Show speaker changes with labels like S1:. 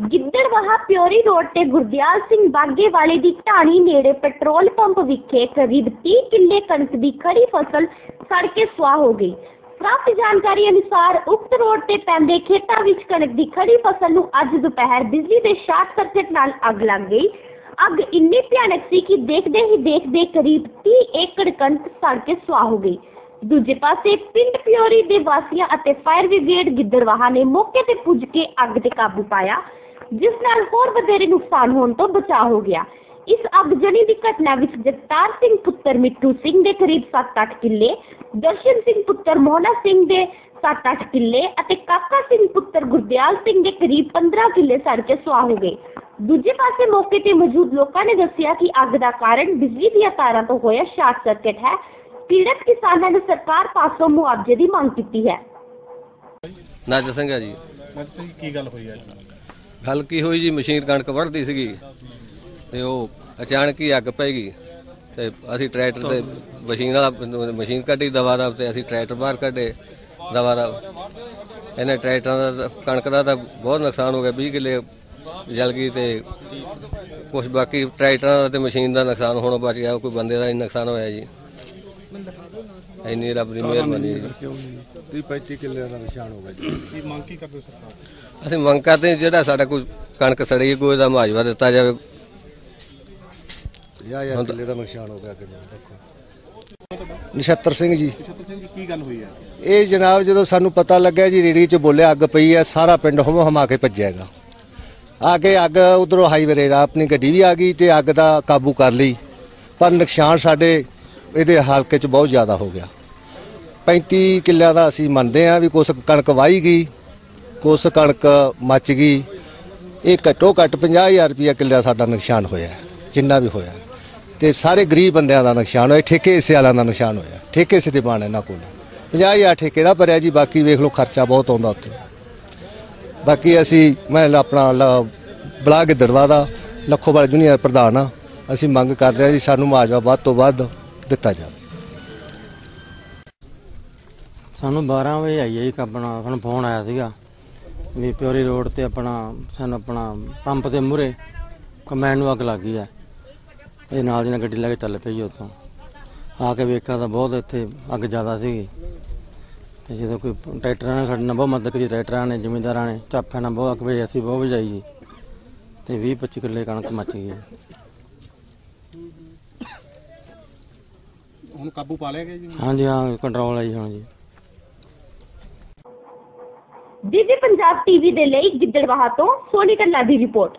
S1: Giddarbaha ਪਿਓਰੀ road ਤੇ ਗੁਰਦਿਆਲ ਸਿੰਘ ਬਾਗੇ ਵਾਲੇ ਦੀ ਢਾਣੀ ਨੇੜੇ ਪੈਟਰੋਲ ਪੰਪ ਵਿਖੇ ਕਰੀਬ 30 ਕਿੱਲੇ ਕਣਕ ਦੀ ਖੜੀ ਫਸਲ ਸੜ ਕੇ ਸੁਆਹ ਹੋ ਗਈ। ਪ੍ਰਾਪਤ ਜਾਣਕਾਰੀ ਅਨੁਸਾਰ ਉਕਤ ਰੋਡ ਤੇ ਪੈਂਦੇ ਖੇਤਾਂ ਵਿੱਚ ਕਣਕ ਦੀ ਖੜੀ ਫਸਲ ਨੂੰ ਅੱਜ ਦੁਪਹਿਰ ਬਿਜਲੀ ਦੇ ਸ਼ਾਰਟ ਸਰਕਟ ਨਾਲ ਅੱਗ ਲੱਗ ਗਈ। ਅੱਗ ਇੰਨੀ ਭਿਆਨਕ ਸੀ ਕਿ ਦੇਖਦੇ ਹੀ ਦੇਖਦੇ ਕਰੀਬ 30 ਏਕੜ ਕਣਕ ਸੜ ਕੇ ਸੁਆਹ ਹੋ ਗਈ। ਦੂਜੇ ਪਾਸੇ ਪਿੰਡ ਪਿਓਰੀ ਦੇ ਵਾਸੀਆਂ ਅਤੇ ਫਾਇਰ ਬ੍ਰਿਗੇਡ ਗਿੱਦੜਵਾਹਾ ਨੇ ਮੌਕੇ ਤੇ ਪੁੱਜ ਕੇ ਅੱਗ ਤੇ ਕਾਬੂ ਪਾਇਆ। ਜਿਸ ਨਾਲ ਹੋਰ ਵਧੇਰੇ ਨੁਕਸਾਨ ਹੋਣ ਤੋਂ ਬਚਾਅ ਹੋ ਗਿਆ। ਇਸ ਅੱਗਜਣੀ ਦੀ ਘਟਨਾ ਵਿੱਚ ਜਗਤਾਰ ਸਿੰਘ ਪੁੱਤਰ ਮਿੱਠੂ ਸਿੰਘ ਦੇ ਕਰੀਬ 7-8 ਕਿੱਲੇ ਦਰਸ਼ਨ ਸਿੰਘ ਪੁੱਤਰ ਮੋਹਨਾ ਸਿੰਘ ਦੇ 7-8 ਕਿੱਲੇ ਅਤੇ ਕਾਕਾ ਸਿੰਘ ਪੁੱਤਰ ਗੁਰਦਿਆਲ ਸਿੰਘ ਦੇ ਕਰੀਬ 15 ਕਿੱਲੇ ਸੜ ਕੇ ਸੁਆਹ ਹੋ ਗਏ। ਦੂਜੇ ਪਾਸੇ ਮੌਕੇ ਤੇ ਮੌਜੂਦ ਲੋਕਾਂ ਨੇ ਦੱਸਿਆ ਕਿ ਅੱਗ ਦਾ ਕਾਰਨ ਬਿਜਲੀ ਦੀਆਂ ਤਾਰਾਂ ਤੋਂ ਹੋਇਆ ਸ਼ਾਰਟ ਸਰਕਟ ਹੈ। ਪੀੜਤ ਕਿਸਾਨਾਂ ਨੇ ਸਰਕਾਰ ਪਾਸੋਂ ਮੁਆਵਜ਼ੇ ਦੀ ਮੰਗ ਕੀਤੀ ਹੈ।
S2: ਨੱਜ ਸਿੰਘ ਆ ਜੀ
S3: ਕੀ ਗੱਲ ਹੋਈ ਅੱਜ?
S2: ਗੱਲ ਕੀ ਹੋਈ ਜੀ? ਮਸ਼ੀਨ ਕਣਕ ਵੱਢਦੀ ਸੀਗੀ ਤੇ ਉਹ ਅਚਾਨਕ ਹੀ ਅੱਗ ਪੈ ਗਈ ਤੇ ਅਸੀਂ ਟਰੈਕਟਰ ਤੇ ਮਸ਼ੀਨ ਵਾਲਾ, ਮਸ਼ੀਨ ਕੱਢੀ ਦਵਾ ਦਾ ਤੇ ਅਸੀਂ ਟਰੈਕਟਰ ਬਾਹਰ ਕੱਢੇ ਦਵਾ ਦਾ। ਇਹਨੇ ਟਰੈਕਟਰਾਂ ਦਾ ਤਾਂ- ਕਣਕ ਦਾ ਤਾਂ ਬਹੁਤ ਨੁਕਸਾਨ ਹੋ ਗਿਆ 20 ਕਿੱਲੇ ਜਲ ਗਈ ਤੇ ਕੁਝ ਬਾਕੀ ਟਰੈਕਟਰਾਂ ਦਾ ਤੇ ਮਸ਼ੀਨ ਦਾ ਨੁਕਸਾਨ ਹੋਣਾ ਬਚ ਗਿਆ, ਕੋਈ ਬੰਦੇ ਦਾ ਹੀ ਨੁਕਸਾਨ ਹੋਇਆ ਜੀ। ਇੰਨੀ ਰੱਬ ਦੀ ਮਿਹਰਬਾਨੀ। ਹੈ
S4: 35 ਕਿੱਲੇ ਦਾ ਨਿਸ਼ਾਨ ਹੋ ਗਿਆ ਜੀ।
S3: ਕੀ ਮੰਗ ਕੀ ਕਰਦੇ ਹੋ ਸਰਕਾਰ ਤੋਂ?
S2: ਅਸੀਂ ਮੰਗ ਕਰਦੇ ਜਿਹੜਾ ਸਾਡਾ ਕੋਈ ਕਣਕ ਸੜੀ ਕੋਈ ਦਾ ਮੁਆਵਜ਼ਾ ਦਿੱਤਾ ਜਾਵੇ।
S4: 50000 ਕਿੱਲੇ ਦਾ ਨਿਸ਼ਾਨ ਹੋ ਗਿਆ ਕਿੰਨਾ ਦੇਖੋ। ਨਛੱਤਰ ਸਿੰਘ ਜੀ।
S3: ਨਛੱਤਰ ਸਿੰਘ ਜੀ ਕੀ ਗੱਲ ਹੋਈ ਹੈ?
S4: ਇਹ ਜਨਾਬ ਜਦੋਂ ਸਾਨੂੰ ਪਤਾ ਲੱਗਿਆ ਜੀ ਰੇੜੀ 'ਚ ਬੋਲਿਆ ਅੱਗ ਪਈ ਹੈ ਸਾਰਾ ਪਿੰਡ ਹਮ ਹਮਾ ਕੇ ਭੱਜਿਆਗਾ ਆ ਕੇ ਅੱਗ ਉਧਰੋਂ ਹਾਈਵੇ ਰੇੜਾ ਆਪਣੀ ਗੱਡੀ ਵੀ ਆ ਗਈ ਤੇ ਅੱਗ ਦਾ ਕਾਬੂ ਕਰ ਲਈ। ਪਰ ਨੁਕਸਾਨ ਸਾਡੇ ਇਹਦੇ ਹਲਕੇ 'ਚ ਬਹੁਤ ਜ਼ਿਆਦਾ ਹੋ ਗਿਆ। 35 ਕਿੱਲਿਆਂ ਦਾ ਅਸੀਂ ਮੰਨਦੇ ਆ ਵੀ ਕੁਛ ਕਣਕ ਵਾਹੀ ਗਈ, ਕੁਛ ਕਣਕ ਮੱਚ ਗਈ। ਇਹ ਘੱਟੋ ਘੱਟ 50000 ਰੁਪਇਆ ਕਿੱਲਿਆ ਸਾਡਾ ਨੁਕਸਾਨ ਹੋਇਆ ਜਿੰਨਾ ਵੀ ਹੋਇਆ ਤੇ ਸਾਰੇ ਗਰੀਬ ਬੰਦਿਆਂ ਦਾ ਨੁਕਸਾਨ ਹੋਇਆ, ਠੇਕੇ ਹਿੱਸੇ ਵਾਲਿਆਂ ਦਾ ਨੁਕਸਾਨ ਹੋਇਆ, ਠੇਕੇ ਹਿੱਸੇ ਦੇ ਇਹਨਾਂ ਕੋਲ। 50000 ਠੇਕੇ ਦਾ ਭਰਿਆ ਜੀ, ਬਾਕੀ ਵੇਖ ਲਓ ਖਰਚਾ ਬਹੁਤ ਆਉਂਦਾ ਉੱਥੇ। ਬਾਕੀ ਅਸੀਂ, ਮੈਂ ਆਪਣਾ ਲ- ਬਲਾਕ ਗਿੱਦੜਵਾ ਦਾ, ਲੱਖੋਵਾਲ ਜੂਨੀਅਰ ਪ੍ਰਧਾਨ ਆ ਅਸੀਂ ਮੰਗ ਕਰਦੇ ਹਾਂ ਜੀ, ਸਾਨੂੰ ਮੁਆਵਜ਼ਾ ਵੱਧ ਤੋਂ ਵੱਧ ਦਿੱਤਾ ਜਾਵੇ।
S5: ਸਾਨੂੰ 12 ਵਜੇ ਆਈ ਹੈ ਜੀ ਆਪਣਾ, ਸਾਨੂੰ ਫੋਨ ਆਇਆ ਸੀਗਾ ਵੀ ਪਿਓਰੀ ਰੋਡ ਤੇ ਆਪਣਾ, ਸਾਨੂੰ ਆਪਣਾ ਪੰਪ ਦੇ ਮੂਹਰੇ ਕਮੈਂਡ ਨੂੰ ਅੱਗ ਲੱਗ ਗਈ ਹੈ। ਇਹ ਨਾਲ ਦੀ ਨਾਲ ਗੱਡੀ ਲੈ ਕੇ ਚੱਲ ਪਈ ਉੱਥੋਂ। ਆ ਕੇ ਵੇਖਿਆ ਤਾਂ ਬਹੁਤ ਇੱਥੇ ਅੱਗ ਜ਼ਿਆਦਾ ਸੀਗੀ। ਤੇ ਜਦੋਂ ਕੋਈ ਟਰੈਕਟਰਾਂ ਨੇ ਸਾਡੇ ਨਾਲ ਬਹੁਤ ਮਦਦ ਕੀਤੀ, ਟਰੈਕਟਰਾਂ ਨੇ, ਜ਼ਿਮੀਂਦਾਰਾਂ ਨੇ ਚਾਪਿਆਂ ਨਾਲ ਬਹੁਤ ਅੱਗ ਭਜਾਈ ਅਸੀਂ ਬਹੁਤ ਭਜਾਈ ਜੀ। ਤੇ 20 25 ਕਿੱਲੇ ਕਣਕ ਮੱਚ ਗਈ
S3: ਹੁਣ ਕਾਬੂ ਪਾ ਲਿਆ ਗਿਆ ਜੀ?
S5: ਹਾਂਜੀ ਹਾਂ ਕੰਟਰੋਲ ਹੈ ਜੀ ਹੁਣ ਜੀ।
S1: ਪੰਜਾਬ ਟੀਵੀ ਦੇ ਲਈ ਗਿੱਦੜਵਾਹਾ ਤੋਂ ਸੋਨੀ ਕੱਲਾ ਦੀ ਰਿਪੋਰਟ।